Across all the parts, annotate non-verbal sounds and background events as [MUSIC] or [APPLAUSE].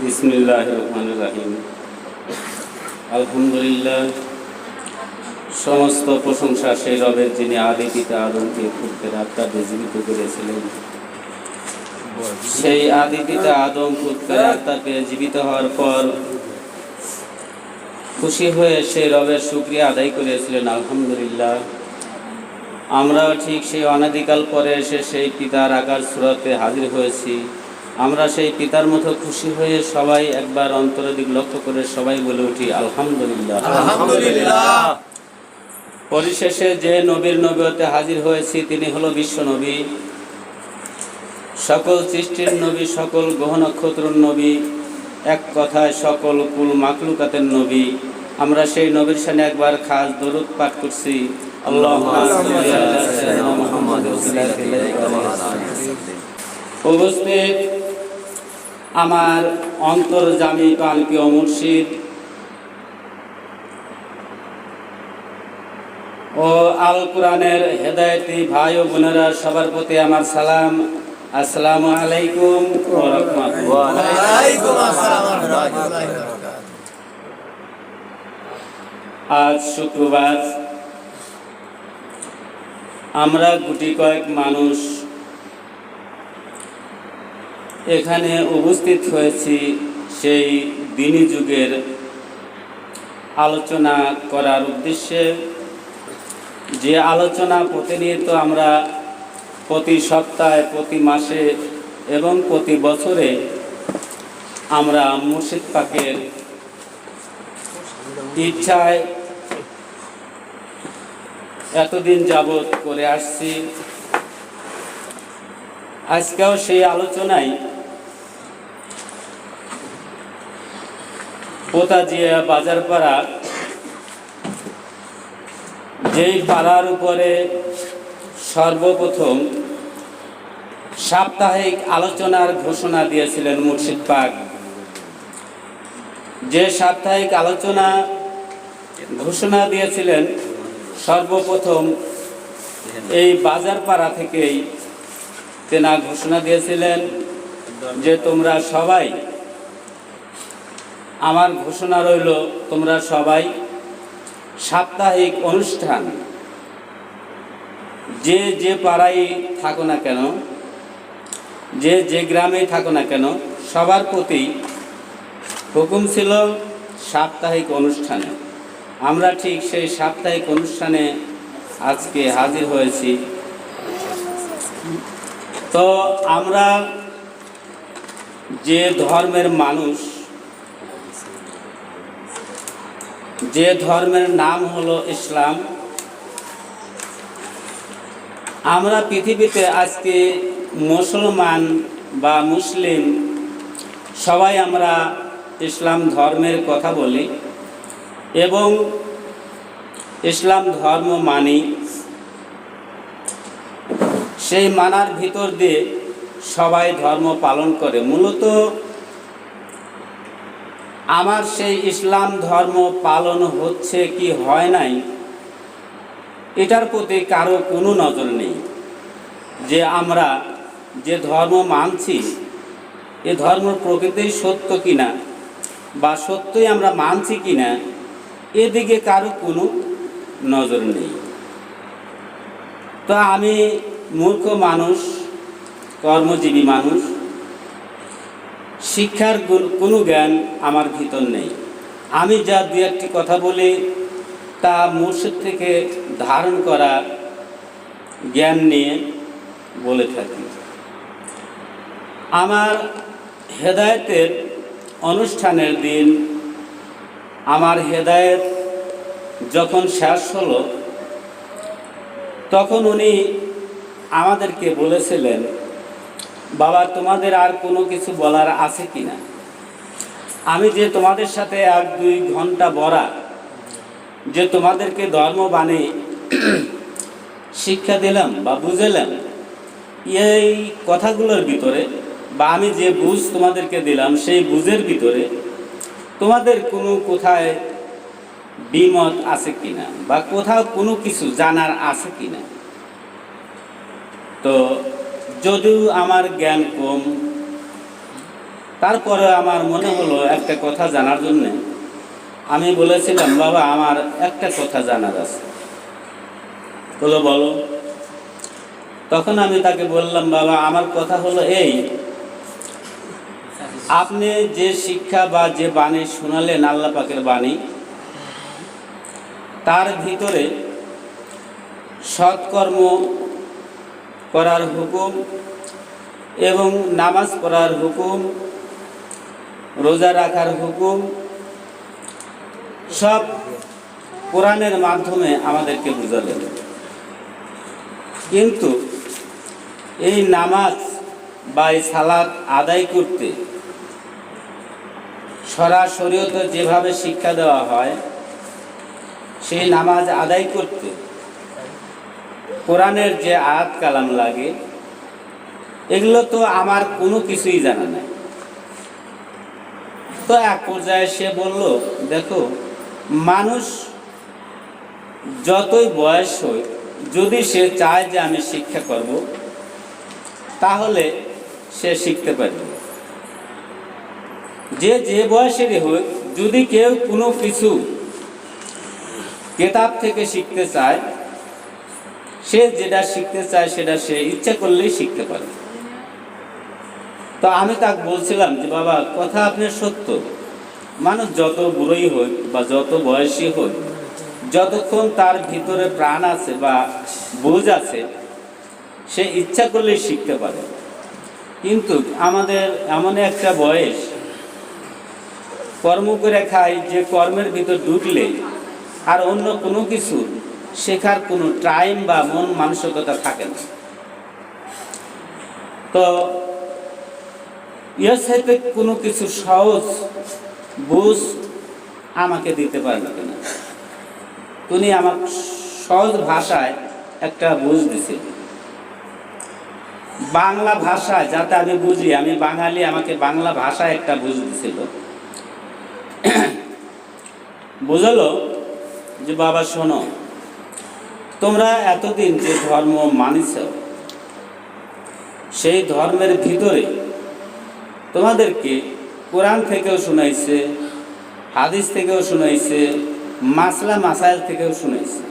বিসমিল্লাহ রহমান রাহিম আলহামদুলিল্লাহ, সমস্ত প্রশংসা সেই রবের যিনি আদি পিতা আদমকে পুত্রের আত্মাকে জীবিত করেছিলেন। সেই আদি পিতা আদম পুত্রের আত্মাকে জীবিত হওয়ার পর খুশি হয়ে সেই রবের শুক্রিয়া আদায় করেছিলেন, আলহামদুলিল্লাহ। আমরা ঠিক সেই অনাদিকাল পরে এসে সেই পিতার আকার সুরতে হাজির হয়েছি। আমরা সেই পিতার মতো খুশি হয়ে সবাই একবার অন্তরের দিক লক্ষ্য করে সবাই বলে উঠি আলহামদুলিল্লাহ। আলহামদুলিল্লাহ। পরিশেষে যে নবীর নবীতে হাজির হয়েছি তিনি হলো বিশ্ব নবী। সকল সৃষ্টির নবী সকল গ্রহ নক্ষত্রের নবী এক কথায় সকল কুল মাকলুকাতের নবী। আমরা সেই নবীর সামনে একবার খাস দরুদ পাঠ করছি। উপস্থিত আমার অন্তর্জামী কালকীয় মুর্শিদ ও আল কোরআনের হেদায়তি ভাই ও বোনেরা সবার প্রতি আমার সালাম। আসসালামু আলাইকুম ওয়া রাহমাতুল্লাহ। ওয়ালাইকুম আসসালাম ওয়া রাহমাতুল্লাহি আজ শুক্রবার। আমরা গুটি কয়েক মানুষ এখানে উপস্থিত হয়েছি সেই দিনী যুগের আলোচনা করার উদ্দেশ্যে। যে আলোচনা প্রতিনিয়ত আমরা প্রতি সপ্তাহে, প্রতি মাসে এবং প্রতি বছরে আমরা মুর্শিদ পাকের ইচ্ছায় এতদিন যাবৎ করে আসছি। আজকেও সেই আলোচনায় পোতাজিয়া বাজারপাড়া যেই পাড়ার উপরে সর্বপ্রথম সাপ্তাহিক আলোচনার ঘোষণা দিয়েছিলেন মুর্শিদ পাক। যে সাপ্তাহিক আলোচনা ঘোষণা দিয়েছিলেন, সর্বপ্রথম এই বাজার পাড়া থেকেই তেনা ঘোষণা দিয়েছিলেন যে তোমরা সবাই আমার ঘোষণা রইল, তোমরা সবাই সাপ্তাহিক অনুষ্ঠান, যে যে পাড়ায় থাকো না কেন, যে যে গ্রামেই থাকো না কেন, সবার প্রতি হুকুম ছিল সাপ্তাহিক অনুষ্ঠানে। আমরা ঠিক সেই সাপ্তাহিক অনুষ্ঠানে আজকে হাজির হয়েছি। তো আমরা যে ধর্মের মানুষ যে ধর্মের নাম হলো ইসলাম। আমরা পৃথিবীতে আজকে মুসলমান বা মুসলিম, সবাই আমরা ইসলাম ধর্মের কথা বলি এবং ইসলাম ধর্ম মানি। সেই মানার ভিতর দিয়ে সবাই ধর্ম পালন করে। মূলত আমার সেই ইসলাম ধর্ম পালন হচ্ছে কি হয় নাই? এটার প্রতি কারও কোনো নজর নেই। যে আমরা যে ধর্ম মানছি, এ ধর্ম প্রকৃতিই সত্য কিনা বা সত্যই আমরা মানছি কিনা, এদিকে কারও কোনো নজর নেই। তো আমি মূর্খ মানুষ, কর্মজীবী মানুষ শিক্ষার কোনো জ্ঞান আমার ভিতর নেই। আমি যা দু একটি কথা বলি, তা মুর্শিদ থেকে ধারণ করা জ্ঞান নিয়ে বলে থাকি। আমার হেদায়েতের অনুষ্ঠানের দিন, আমার হেদায়েত যখন শেষ হলো, তখন উনি আমাদেরকে বলেছিলেন বাবা, তোমাদের আর কোনো কিছু বলার আছে কি না? আমি যে তোমাদের সাথে এক দুই ঘণ্টা বরা, যে তোমাদেরকে ধর্ম বানে শিক্ষা দিলাম বা বুঝালাম এই কথাগুলোর ভিতরে বা আমি যে বুঝ তোমাদেরকে দিলাম, সেই বুঝের ভিতরে তোমাদের কোনো কোথায় বিমত আছে কিনা বা কোথাও কোনো কিছু জানার আছে কিনা তো যদিও আমার জ্ঞান কম, তারপরে আমার মনে হলো একটা কথা জানার জন্যে। আমি বলেছিলাম, বাবা, আমার একটা কথা জানার আছে। বলো বলো। তখন আমি তাকে বললাম, বাবা, আমার কথা হলো এই, আপনি যে শিক্ষা বা যে বাণী শোনালেন আল্লাহ পাকের বাণী, তার ভিতরে সৎকর্ম করার হুকুম এবং নামাজ পড়ার হুকুম, রোজা রাখার হুকুম, সব কোরআনের মাধ্যমে আমাদেরকে বুঝালেন। কিন্তু এই নামাজ বা এই সালাদ আদায় করতে সরাসরিত যেভাবে শিক্ষা দেওয়া হয়, সেই নামাজ আদায় করতে কোরআনের যে আয়াত কালাম লাগে, এগুলো তো আমার কোনো কিছুই জানা নাই। তো এক পর্যায়ে সে বলল, দেখো, মানুষ যতই বয়স হয় যদি সে চায় যে আমি শিক্ষা করব, তাহলে সে শিখতে পারবে। যে যে বয়সেরই হোক, যদি কেউ কোনো কিছু কেতাব থেকে শিখতে চায় সে যেটা শিখতে চায়, সেটা সে ইচ্ছা করলেই শিখতে পারে। তো আমি তাকে বলছিলাম যে, বাবা, কথা আপনার সত্য। মানুষ যত বুড়োই হোক বা যত বয়সী হোক, যতক্ষণ তার ভিতরে প্রাণ আছে বা বুঝ আছে, সে ইচ্ছা করলেই শিখতে পারে। কিন্তু আমাদের এমন একটা বয়স, কর্ম করে খাই, যে কর্মের ভিতর ঢুকলে আর অন্য কোনো কিছু শেখার কোনো টাইম বা মন মানসিকতা থাকে না। তো এর সাথে কোনো কিছু সহজ বুঝ আমাকে দিতে পারবে কিনা? উনি আমার সহজ ভাষায় একটা বুঝ দিছিল বাংলা ভাষা যাতে আমি বুঝি, আমি বাঙালি, আমাকে বাংলা ভাষায় একটা বুঝ দিছিল। [CLEARS THROAT] বুঝলো যে, বাবা, শোনো তোমরা এতদিন যে ধর্ম মানিছ, সেই ধর্মের ভিতরে তোমাদেরকে কোরআন থেকেও শোনাইছে, হাদিস থেকেও শোনাইছে, মাসলা মাসাইল থেকেও শোনাইছে।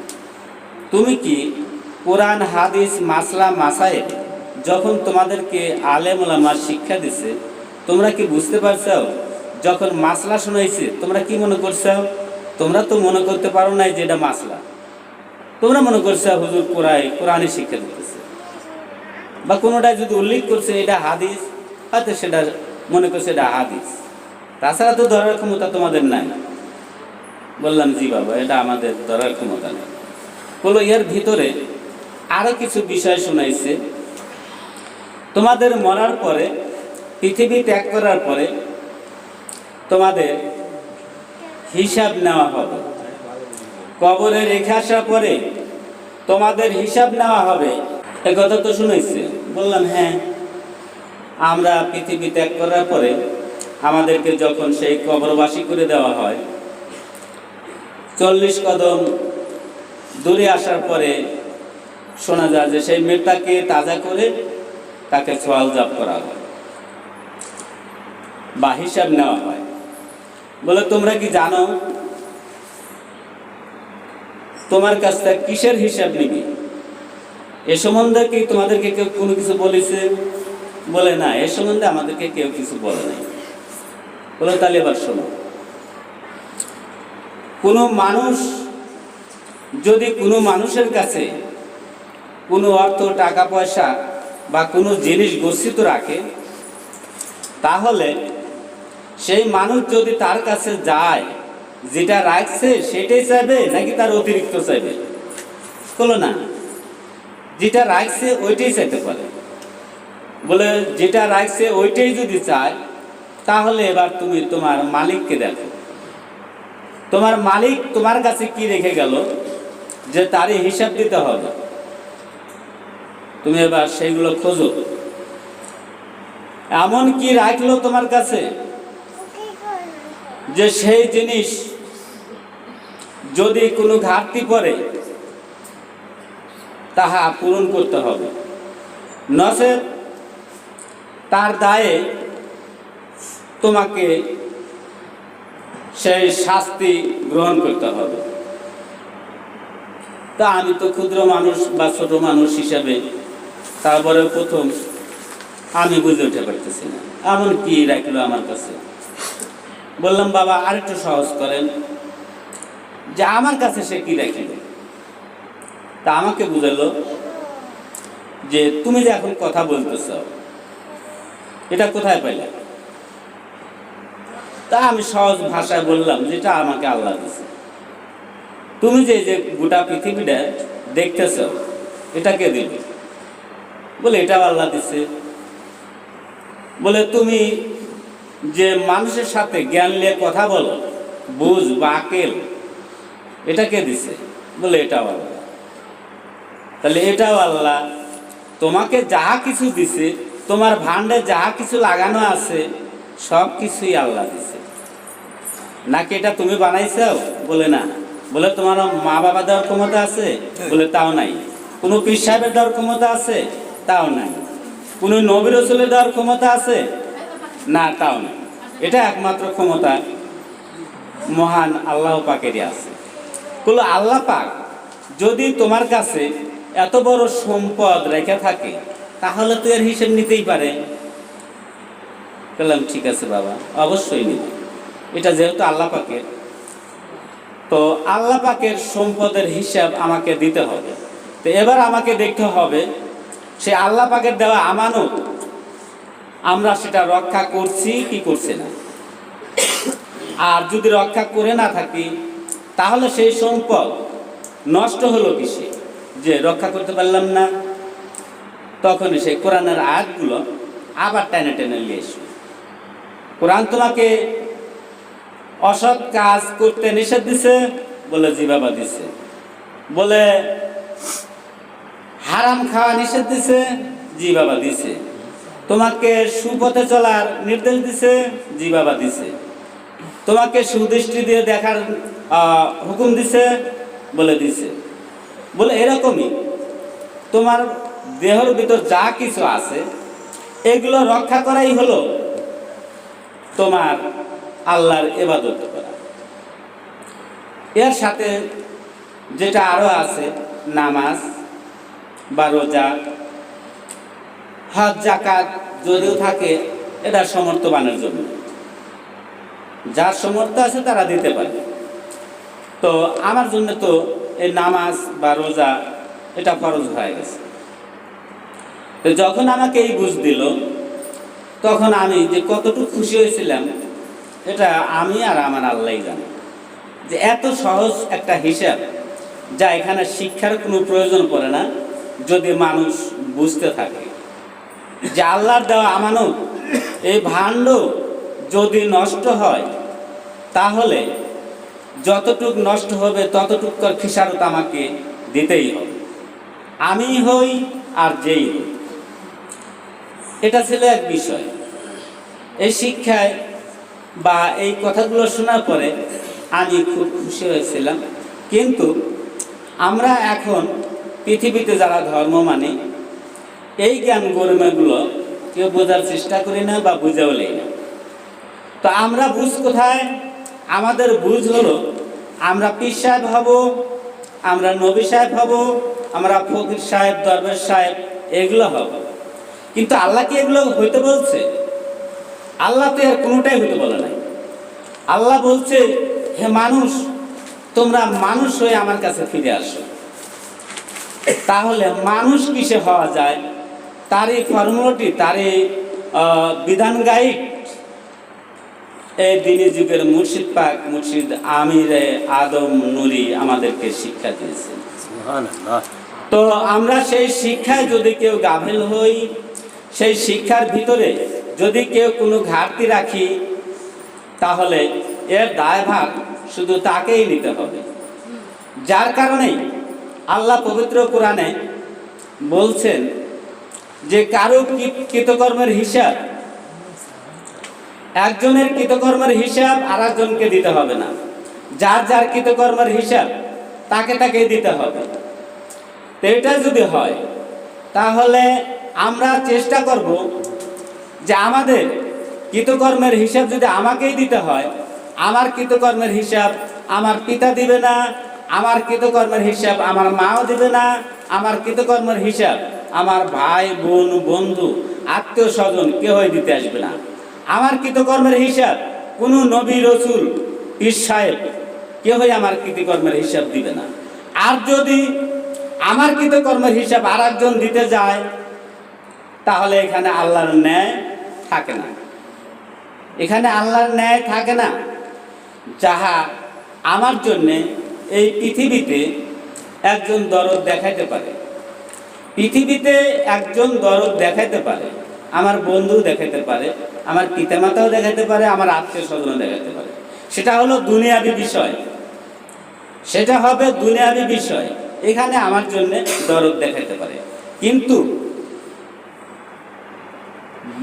তুমি কি কোরআন, হাদিস, মাসলা, মাসাইল যখন তোমাদেরকে আলেম ওলামা শিক্ষা দিছে, তোমরা কি বুঝতে পারছ? যখন মাসলা শোনাইছে, তোমরা কি মনে করছ? তোমরা তো মনে করতে পারো নাই যে এটা মাসলা। তোমরা মনে করছ, হুজুর কোরআন কোরআনে শিক্ষা দিতেছে। বা কোনোটা যদি উল্লেখ করছে, এটা হাদিস, হয়তো সেটা মনে করছে এটা হাদিস। তাছাড়া তো ধরার ক্ষমতা তোমাদের নাই। বললাম, জি বাবা, এটা আমাদের ধরার ক্ষমতা নেই। বলল এর ভিতরে আরও কিছু বিষয় শোনাইছে। তোমাদের মরার পরে, পৃথিবী ত্যাগ করার পরে তোমাদের হিসাব নেওয়া হবে। কবরে রেখে আসার পরে তোমাদের হিসাব নেওয়া হবে। এ কথা তো শুনেছে। বললাম হ্যাঁ। আমরা পৃথিবী ত্যাগ করার পরে আমাদেরকে যখন সেই কবরবাসী করে দেওয়া হয়, চল্লিশ কদম দূরে আসার পরে শোনা যায় যে সেই মেয়েটাকে তাজা করে তাকে সোয়াল জাপ করা হয় বা হিসাব নেওয়া হয়। বলে, তোমরা কি জানো তোমার থেকে কিসের হিসাব নিবি? এ সম্বন্ধে কি তোমাদেরকে কেউ কোনো কিছু বলেছে? বলে না, এ সম্বন্ধে আমাদেরকে কেউ কিছু বলে নাই। বলে তাহলে এবার শোনো। কোনো মানুষ, যদি কোনো মানুষের কাছে কোনো অর্থ, টাকা, পয়সা বা কোনো জিনিস গচ্ছিত রাখে, তাহলে সেই মানুষ যদি তার কাছে যায় যেটা রাখছে সেটাই চাইবে নাকি তার অতিরিক্ত চাইবে? বলো না। যেটা রাখছে ওইটাই চাইতে পারে। বলে যেটা রাখছে ওইটাই যদি চায়, তাহলে এবার তুমি তোমার মালিককে দেখো। তোমার মালিক তোমার কাছে কি রেখে গেল? যে তারই হিসাব দিতে হবে। তুমি এবার সেইগুলো খোঁজো। এমন কি রাখল তোমার কাছে? যে সেই জিনিস যদি কোনো ঘাটতি পড়ে, তাহা পূরণ করতে হবে। নসে তার দায়ে তোমাকে সেই শাস্তি গ্রহণ করতে হবে। তা আমি তো ক্ষুদ্র মানুষ বা ছোট মানুষ হিসাবে তারপরে প্রথম আমি বুঝে উঠে পারতেছি না। এমন কি রাখল আমার কাছে? বললাম, বাবা, আরেকটু সহজ করেন। যে আমার কাছে সে কি রাখিল তা আমাকে বুঝালো যে তুমি যে এখন কথা বলতেছ, এটা কোথায় পাইলে? তা আমি সহজ ভাষায় বললাম যেটা আমাকে আল্লাহ দিছে। তুমি যে যে গোটা পৃথিবীটা দেখতেছ, এটা কে দিল? বলে, এটাও আল্লাহ দিছে। বলে, তুমি যে মানুষের সাথে জ্ঞান নিয়ে কথা বলো, বুঝ বা আকেল, এটা কে দিছে? বলে এটাও আল্লাহ। তাহলে এটাও আল্লাহ, তোমাকে যা কিছু দিছে, তোমার ভান্ডে যা কিছু লাগানো আছে, সব কিছুই আল্লাহ দিছে। নাকি এটা তুমি বানাইছো বলে না। বলে তোমার মা বাবা দেওয়ার ক্ষমতা আছে? বলে তাও নাই। কোনো পীর সাহেবের দেওয়ার ক্ষমতা আছে? তাও নাই। কোনো নবী রসুলের দেওয়ার ক্ষমতা আছে? না, তাও নাই এটা একমাত্র ক্ষমতা মহান আল্লাহ পাকেরই আছে। বলো আল্লাহ পাক, যদি তোমার কাছে এত বড় সম্পদ রেখে থাকে, তাহলে তো এর হিসেব নিতেই পারে। বললাম ঠিক আছে বাবা, অবশ্যই নিবে। এটা যেহেতু আল্লাহ পাকের, তো আল্লাহ পাকের সম্পদের হিসাব আমাকে দিতে হবে। তো এবার আমাকে দেখতে হবে, সে আল্লাহ পাকের দেওয়া আমানত আমরা সেটা রক্ষা করছি, কি করছে না? আর যদি রক্ষা করে না থাকি, তাহলে সেই সম্পদ নষ্ট হলো কিসে? যে রক্ষা করতে পারলাম না, তখনই সেই কোরআনের আয়াতগুলো আবার টেনে টেনে নিয়ে এসো। কোরআন তোমাকে অসৎ কাজ করতে নিষেধ দিছে বলে জি বাবা দিছে। বলে হারাম খাওয়া নিষেধ দিছে জি বাবা দিছে। তোমাকে সুপথে চলার নির্দেশ দিছে জি বাবা দিছে। তোমাকে সুদৃষ্টি দিয়ে দেখার হুকুম দিছে বলে দিছে। বলে এরকমই, তোমার দেহর ভিতর যা কিছু আছে, এগুলো রক্ষা করাই হলো তোমার আল্লাহর এবাদত করা। এর সাথে যেটা আরও আছে, নামাজ বা রোজা হজ জাকাত যদিও থাকে, এটা সমর্থবানের জন্য। যার সমর্থ আছে তারা দিতে পারে। তো আমার জন্য তো এই নামাজ বা রোজা, এটা ফরজ হয়ে গেছে। তো যখন আমাকে এই বুঝ দিল, তখন আমি যে কতটুকু খুশি হয়েছিলাম, এটা আমি আর আমার আল্লাহ জানি। যে এত সহজ একটা হিসাব, যা এখানে শিক্ষার কোনো প্রয়োজন পড়ে না, যদি মানুষ বুঝতে থাকে। যে আল্লাহর দেওয়া আমানত, এই ভাণ্ড যদি নষ্ট হয়, তাহলে যতটুক নষ্ট হবে, ততটুক কর খিসারত আমাকে দিতেই হবে। আমি হই আর যেই হই। এটা ছিল এক বিষয়। এই শিক্ষায় বা এই কথাগুলো শোনার পরে আমি খুব খুশি হয়েছিলাম। কিন্তু আমরা এখন পৃথিবীতে যারা ধর্ম মানি এই জ্ঞান গরিমাগুলো কেউ বোঝার চেষ্টা করি না বা বুঝেও নেই না। তো আমরা বুঝ কোথায়? আমাদের বুঝ হলো, আমরা পীর সাহেব হব, আমরা নবী সাহেব হব, আমরা ফকির সাহেব দরবেশ সাহেব, এগুলো হব। কিন্তু আল্লাহ কি এগুলো হইতে বলছে? আল্লাহ তো এর কোনোটাই হইতে বলে নাই। আল্লাহ বলছে, হে মানুষ, তোমরা মানুষ হয়ে আমার কাছে ফিরে আসো। তাহলে মানুষ কিসে হওয়া যায়? তার এই ফর্মুলাটি তার এই বিধান গাইড। এই দিনী যুগের মুর্শিদ পাক মুর্শিদ আমির আদম নুরি আমাদেরকে শিক্ষা দিয়েছেন। তো আমরা সেই শিক্ষায় যদি কেউ গাফেল হই সেই শিক্ষার ভিতরে যদি কেউ কোনো ঘাটতি রাখি তাহলে এর দায়ভার শুধু তাকেই নিতে হবে। যার কারণেই আল্লাহ পবিত্র কোরআনে বলছেন যে কারও কৃতকর্মের হিসাব? একজনের কৃতকর্মের হিসাব আর একজনকে দিতে হবে না। যার যার কৃতকর্মের হিসাব, তাকে তাকেই দিতে হবে। তো এটা যদি হয়, তাহলে আমরা চেষ্টা করব যে আমাদের কৃতকর্মের হিসাব যদি আমাকেই দিতে হয়, আমার কৃতকর্মের হিসাব আমার পিতা দিবে না, আমার কৃতকর্মের হিসাব আমার মাও দিবে না, আমার কৃতকর্মের হিসাব আমার ভাই, বোন, বন্ধু, আত্মীয় স্বজন কেউই দিতে আসবে না। আমার কৃতকর্মের হিসাব কোনো নবী রসুল, পীর সাহেব কেউই আমার কৃতকর্মের হিসাব দিবে না। আর যদি আমার কৃতকর্মের হিসাব আর একজন দিতে যায়, তাহলে এখানে আল্লাহর ন্যায় থাকে না। এখানে আল্লাহর ন্যায় থাকে না। যাহা আমার জন্যে এই পৃথিবীতে একজন দরদ দেখাইতে পারে। পৃথিবীতে একজন দরদ দেখাইতে পারে, আমার বন্ধু দেখাইতে পারে, আমার পিতামাতাও দেখাইতে পারে, আমার আত্মীয় স্বজনও দেখাইতে পারে। সেটা হলো দুনিয়াবি বিষয়। সেটা হবে দুনিয়াবি বিষয়। এখানে আমার জন্য দরদ দেখাইতে পারে। কিন্তু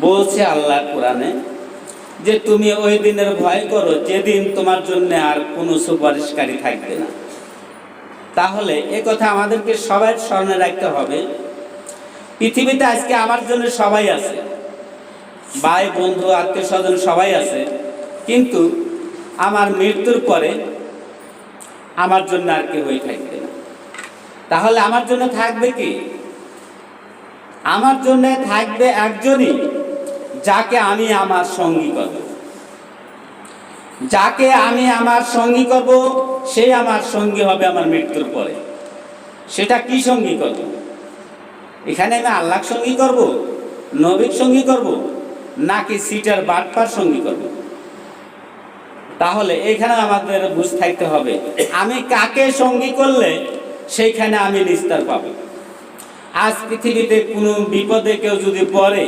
বলছে আল্লাহ কোরআনে যে তুমি ওই দিনের ভয় করো যেদিন তোমার জন্য আর কোনো সুপারিশকারী থাকবে না। তাহলে এ কথা আমাদেরকে সবাই স্মরণে রাখতে হবে। পৃথিবীতে আজকে আমার জন্য সবাই আছে। ভাই, বন্ধু আত্মীয় স্বজন সবাই আছে। কিন্তু আমার মৃত্যুর পরে আমার জন্য আর কেউই থাকবে না। তাহলে আমার জন্য থাকবে কি? আমার জন্য থাকবে একজনই, যাকে আমি আমার সঙ্গী করব যাকে আমি আমার সঙ্গী করব, সে আমার সঙ্গী হবে আমার মৃত্যুর পরে। সেটা কি সঙ্গী করব? এখানে আমি আল্লাহ সঙ্গী করব, নবীর সঙ্গী করব, নাকি সিটার বাটপার সঙ্গী করব? তাহলে এখানে আমাদের বুঝ থাকতে হবে, আমি কাকে সঙ্গী করলে সেইখানে আমি নিস্তার পাবো। আজ পৃথিবীতে কোনো বিপদে কেউ যদি পড়ে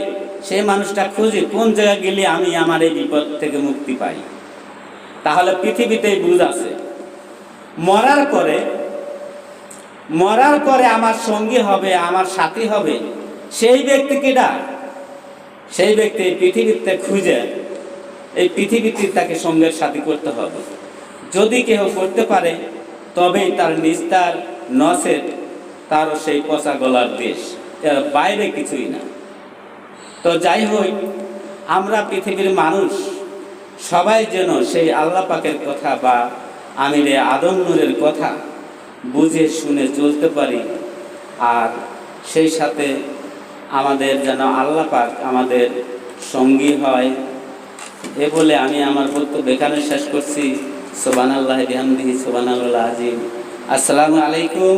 সেই মানুষটা খুঁজে কোন জায়গায় গেলে আমি আমার এই বিপদ থেকে মুক্তি পাই। তাহলে পৃথিবীতেই বুঝ আছে। মরার পরে মরার পরে আমার সঙ্গী হবে, আমার সাথী হবে, সেই ব্যক্তিকে ডাক সেই ব্যক্তি পৃথিবীতে খুঁজে, এই পৃথিবীতে তাকে সঙ্গের সাথী করতে হবে। যদি কেউ করতে পারে, তবেই তার নিস্তার, নসের, তারও সেই পচা গলার দেশ। এর বাইরে কিছুই না। তো যাই হোক, আমরা পৃথিবীর মানুষ সবাই যেন সেই আল্লাহ পাকের কথা বা আমিরে আদম নূরের কথা বুঝে শুনে চলতে পারি। আর সেই সাথে আমাদের যেন আল্লাহ পাক আমাদের সঙ্গী হয়। এ বলে আমি আমার বক্তব্য এখানে শেষ করছি। সোবান আল্লাহ বিহামদিহি সোবান আল্লাহ আজিম আসসালামু আলাইকুম